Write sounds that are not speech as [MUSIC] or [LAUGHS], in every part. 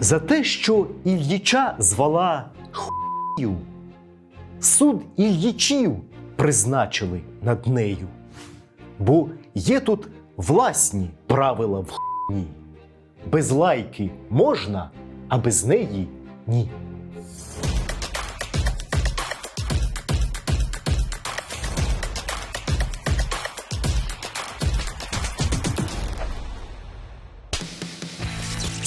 За те, що Ільїча звала хуїв, суд Ільїчів призначили над нею. Бо є тут власні правила в хуйні. Без лайки можна, а без неї ні.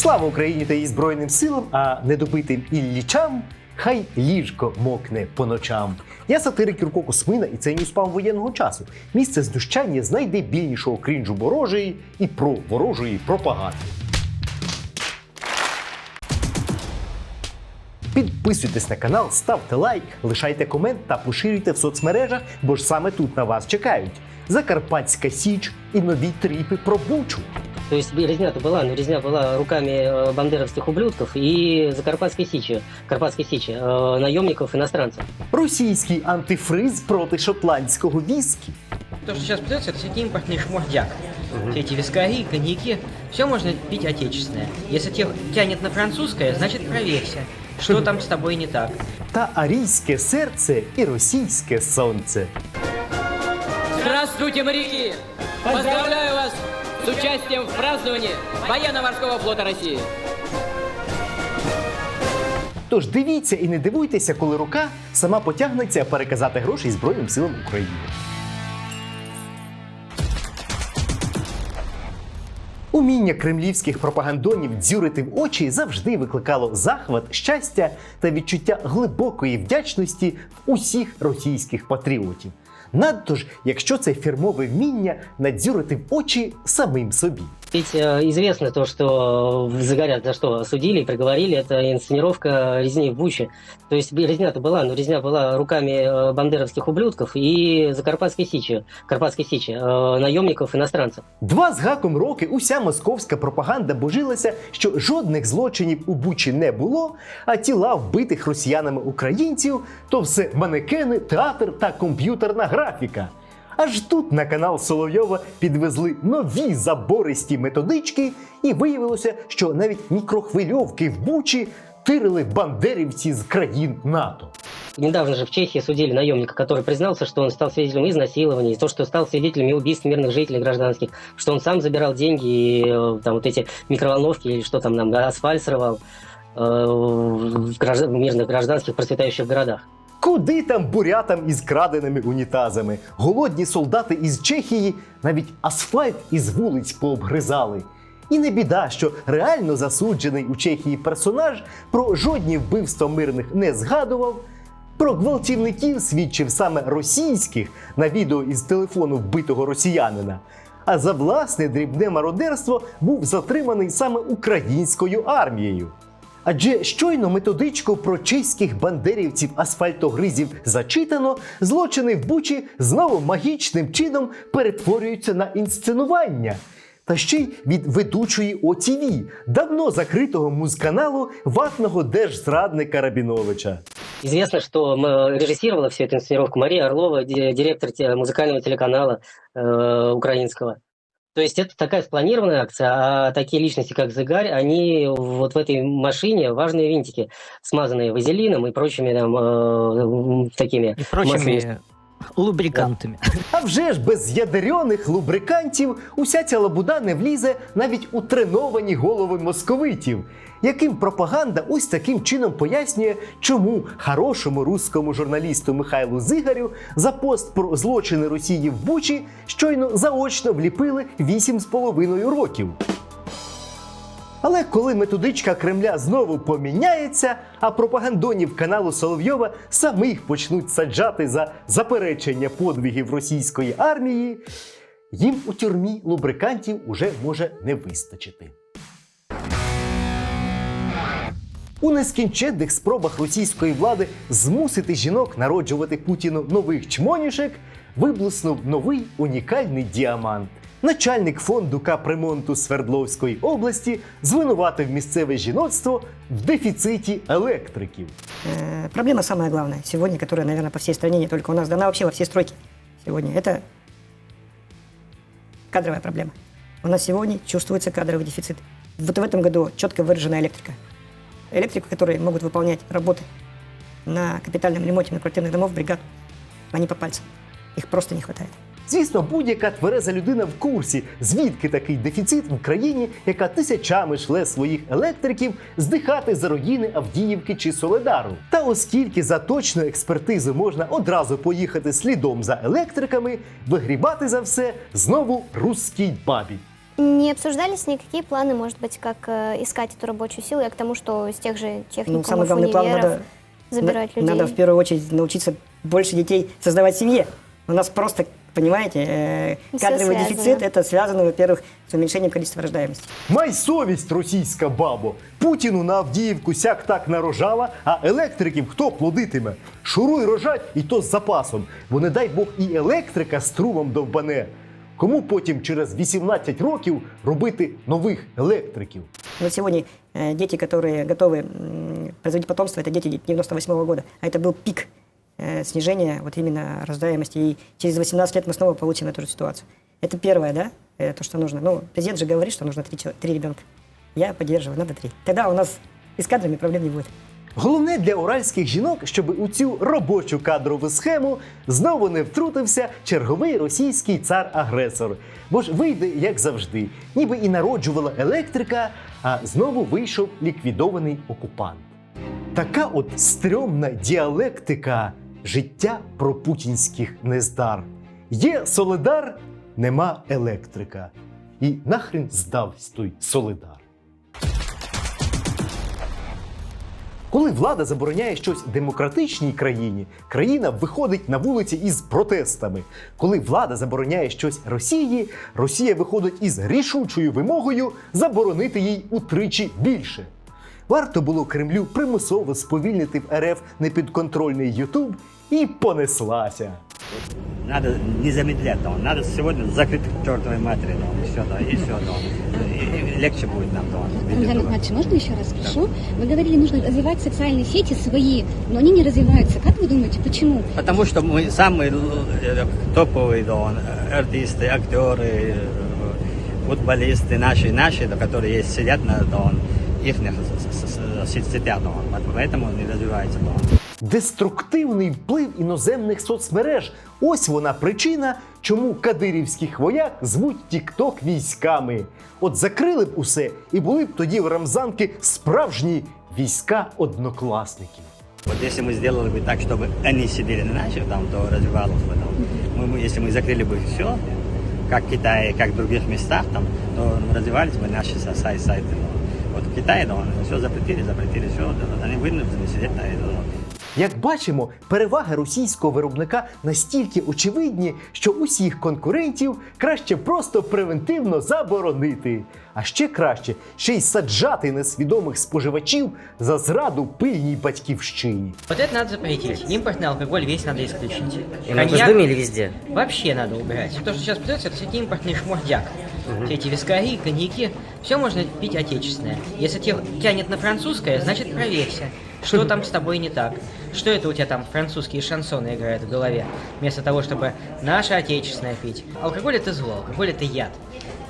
Слава Україні та її Збройним силам, а недобитим іллічам хай ліжко мокне по ночам. Я сатирик Юрко Космина, і це Ньюспам воєнного часу. Місце знущання з найдебільнішого крінжу ворожої і про ворожої пропаганди. Підписуйтесь на канал, ставте лайк, лишайте комент та поширюйте в соцмережах, бо ж саме тут на вас чекають Закарпатська Січ і нові тріпи про Бучу. То есть резня-то была, но резня была руками э, бандеровских ублюдков и Закарпатской Сичи, Карпатской Сичи, э, наемников иностранцев. Російський антифриз проти шотландського віскі. То, что сейчас продается, это все импортный шмурдяк. Все эти вискари, коньяки, все можно пить отечественное. Если тебя тянет на французское, значит проверься, что там с тобой не так. та арійське серце і російське сонце. Здравствуйте, моряки! Поздравляю вас с участием в праздновании военно-морского флота России! Тож дивіться і не дивуйтеся, коли рука сама потягнеться переказати гроші Збройним силам України. Уміння кремлівських пропагандонів дзюрити в очі завжди викликало захват, щастя та відчуття глибокої вдячності в усіх російських патріотів. Надто ж, якщо це фірмове вміння надзюрити в очі самим собі. Ведь э, известно то, что э, загорят за что осудили и приговорили, это инсценировка резни в Буче. То есть резня-то была, но резня была руками э, бандеровских ублюдков и Закарпатской Сичи, Карпатской Сичи, э, наемников иностранцев. Два з гаком роки уся московська пропаганда божилася, що жодних злочинів у Бучі не було, а тіла вбитих росіянами українців то все манекени, театр та комп'ютерна графіка. Аж тут на канал Соловйова підвезли нові забористі методички, і виявилося, що навіть мікрохвильовки в Бучі тирили бандерівці з країн НАТО. Недавно же в Чехии судили наемника, который признался, что он стал свидетелем изнасилований, то, что стал свидетелем и убийств мирных жителей гражданских, что он сам забирал деньги и э, там вот эти микроволновки или что там нам, асфальт срывал э, в, гражд- в мирных гражданских процветающих городах. Куди там бурятам із краденими унітазами? Голодні солдати із Чехії навіть асфальт із вулиць пообгризали. І не біда, що реально засуджений у Чехії персонаж про жодні вбивства мирних не згадував. Про гвалтівників свідчив саме російських на відео із телефону вбитого росіянина. А за власне дрібне мародерство був затриманий саме українською армією. Адже щойно методичку про чеських бандерівців асфальтогризів зачитано, злочини в Бучі знову магічним чином перетворюються на інсценування. Та ще й від ведучої ОТВ, давно закритого музканалу ватного держзрадника Рабіновича. Известно, что м, режиссировала всю эту инсценировку Мария Орлова, ди- директор те- музыкального телеканала э, украинского. То есть это такая спланированная акция, а такие личности, как Зыгарь, они вот в этой машине важные винтики, смазанные вазелином и прочими там э, такими и прочими. Лубрикантами. А вже ж без ядерьоних лубрикантів уся ця лабуда не влізе навіть у треновані голови московитів, яким пропаганда ось таким чином пояснює, чому хорошому руському журналісту Михайлу Зигарю за пост про злочини Росії в Бучі щойно заочно вліпили 8,5 років. Але коли методичка Кремля знову поміняється, а пропагандонів каналу Соловйова самих почнуть саджати за заперечення подвигів російської армії, їм у тюрмі лубрикантів уже може не вистачити. У нескінченних спробах російської влади змусити жінок народжувати Путіну нових чмонішек виблиснув новий унікальний діамант Начальник фонду капремонту Свердловської області звинуватив місцеве жіноцтво в дефіциті електриків. Э, Проблема самая главная сегодня, которая, наверное, по всей стране, не только у нас, дана вообще во все стройки сегодня, это кадровая проблема. У нас сегодня чувствуется кадровый дефицит. Вот в этом году четко выражена электрика. электриков, которые могут выполнять работы на капитальном ремонте квартирных домов, бригад, они по пальцам. Их просто не хватает. Звісно, будь-яка твереза людина в курсі, звідки такий дефіцит в країні, яка тисячами шле своїх електриків здихати за руїни Авдіївки чи Соледару. Та оскільки за точну експертизу можна одразу поїхати слідом за електриками, вигрібати за все знову русській бабі. Не обсуждались никакие планы, может быть, как э, искать эту рабочую силу, я к тому, что из тех же Ну, техникумов, самый главный план универов надо, забирать на- людей. надо в первую очередь научиться больше детей создавать в семье. У нас просто, понимаете, э, Всё кадровый связано. дефицит это связано, во-первых, с уменьшением количества рождаемости. Май совість, російська бабо! Путіну на Авдіївку сяк так нарожала, а електриків хто плодитиме? Шуруй рожать і то з запасом, бо не дай Бог і електрика струмом довбане. Кому потім через 18 років робити нових електриків? Вот сегодня э, дети, которые готовы м, производить потомство, это дети 98 года. А это был пик э, снижения вот именно рождаемости. И через 18 лет мы снова получим эту же ситуацию. Это первое, да, э, то, что нужно. Ну, президент же говорит, что нужно три, чело- три ребенка. Я поддерживаю, надо три. Тогда у нас и с кадрами проблем не будет. Головне для уральських жінок, щоб у цю робочу кадрову схему знову не втрутився черговий російський цар-агресор. Бо ж вийде, як завжди, ніби і народжувала електрика, а знову вийшов ліквідований окупант. Така от стрьомна діалектика життя про путінських нездар. Є солидар, нема електрика. І нахрен здавсь той солидар. Коли влада забороняє щось демократичній країні, країна виходить на вулиці із протестами. Коли влада забороняє щось Росії, Росія виходить із рішучою вимогою заборонити їй утричі більше. Варто було Кремлю примусово сповільнити в РФ непідконтрольний Ютуб і понеслася. Надо не замедлять, да, надо сегодня закрыть к чертовой матери, да, и все, да, и все, да. И- и легче будет нам, да. без Александр этого. Иванович, можно еще раз спрошу? Вы говорили, нужно развивать социальные сети свои, но они не развиваются. Как вы думаете, почему? Потому что мы самые э, топовые, да, артисты, актеры, э, футболисты наши, наши, да, которые есть, сидят на, да, их соцсетях, да, поэтому не развивается, да. Деструктивний вплив іноземних соцмереж ось вона причина, чому кадирівських вояк звуть Тікток військами. От закрили б усе, і були б тоді в Рамзанки справжні війська однокласників. Вот если мы сделали бы так, чтобы они сидели на наших, там, то развивалось бы там. Мы, мы- если мы закрыли бы все, как в Китае, как в других местах, там, то развивались бы наши са- сай- сайты. ну. Вот в Китае, да, все запретили, запретили все, они вынуждены сидеть на этом. ну. Як бачимо, переваги російського виробника настільки очевидні, що усіх конкурентів краще просто превентивно заборонити. А ще краще ще й саджати несвідомих споживачів за зраду пильній батьківщині. Вот это надо запретить. Импортный алкоголь весь надо исключить. И на Госдуме или везде? вообще надо убирать. То, что сейчас продается, это все импортный шмурдяк. Все эти вискари, коньяки, все можно пить отечественное. Если тебя тянет на французское, значит проверься, что там [LAUGHS] с тобой не так. Что это у тебя там французские шансоны играют в голове, вместо того, чтобы наше отечественное пить. Алкоголь это зло, алкоголь это яд.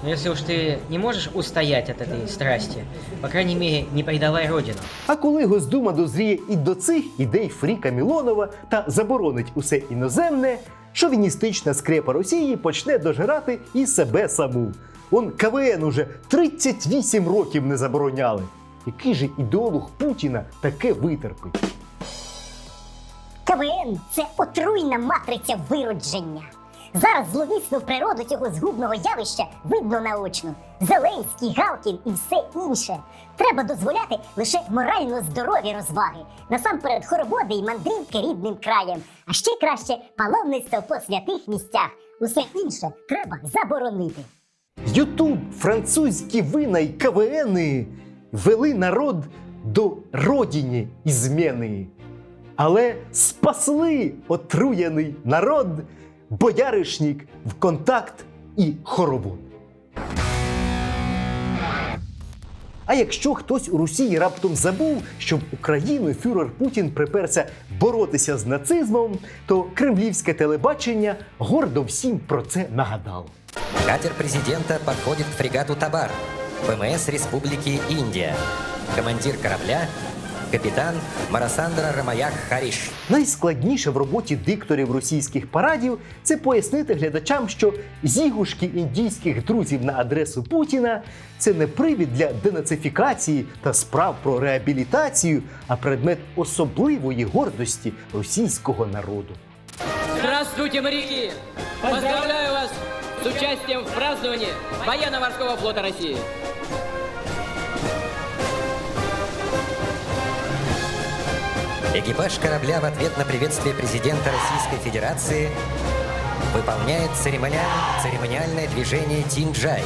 Но если уж ты не можешь устоять от этой страсти, по крайней мере, не предавай родину. А коли Госдума дозріє і до цих ідей Фріка Мілонова та заборонить усе іноземне, шовіністична скрепа Росії почне дожирати і себе саму. Он КВН уже 38 років не забороняли. Який же ідеолог Путіна таке витерпить? КВН це отруйна матриця виродження. Зараз зловісну природу цього згубного явища видно наочно. Зеленський, Галкін і все інше. Треба дозволяти лише морально здорові розваги. Насамперед хороводи і мандрівки рідним краєм. А ще краще паломництво по святих місцях. Усе інше треба заборонити. Ютуб, французькі вина й КВНи вели народ до родіні і зміни. Але спасли отруєний народ, бояришнік в контакт і хоровод. А якщо хтось у Росії раптом забув, що в Україну фюрер Путін приперся боротися з нацизмом, то кремлівське телебачення гордо всім про це нагадало. Катер президента подходит к фрегату «Табар» ВМС Республики Индия. Командир корабля капитан Марасандра Рамаяк Хариш. Найскладніше в роботі дикторів російських парадів це пояснити глядачам, що зігушки індійських друзів на адресу Путіна це не привід для денацифікації та справ про реабілітацію, а предмет особливої гордості російського народу. Здравствуйте, моряки! Поздравляю вас с участием в праздновании Военно-морского флота России. Экипаж корабля в ответ на приветствие президента Российской Федерации выполняет церемониаль- церемониальное движение Тинджай,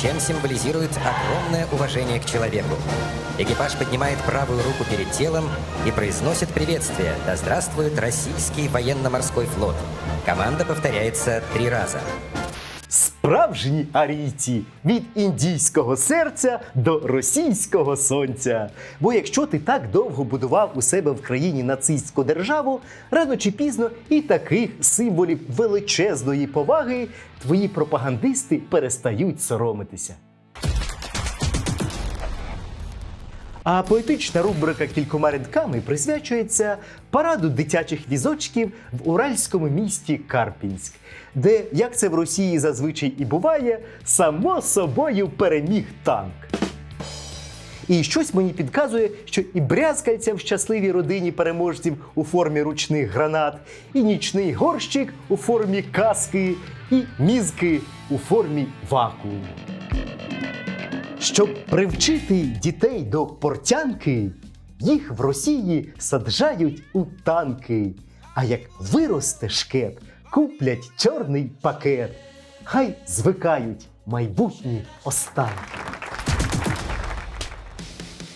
чем символизирует огромное уважение к человеку. Экипаж поднимает правую руку перед телом и произносит приветствие «Да здравствует российский военно-морской флот». Команда повторяется три раза. Справжні арійці від індійського серця до російського сонця. Бо якщо ти так довго будував у себе в країні нацистську державу, рано чи пізно і таких символів величезної поваги твої пропагандисти перестають соромитися. А поетична рубрика кількома рядками присвячується параду дитячих візочків в уральському місті Карпінськ, де, як це в Росії зазвичай і буває, само собою переміг танк. І щось мені підказує, що і брязкальця в щасливій родині переможців у формі ручних гранат, і нічний горщик у формі каски, і мізки у формі вакууму. Щоб привчити дітей до портянки, їх в Росії саджають у танки. А як виросте шкет, куплять чорний пакет. Хай звикають майбутні останки.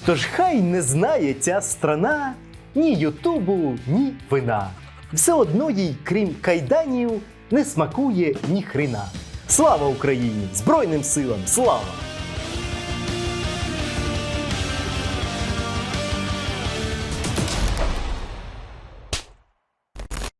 Тож хай не знає ця страна ні Ютубу, ні вина. Все одно їй, крім кайданів, не смакує ні хрена. Слава Україні! Збройним силам! Слава!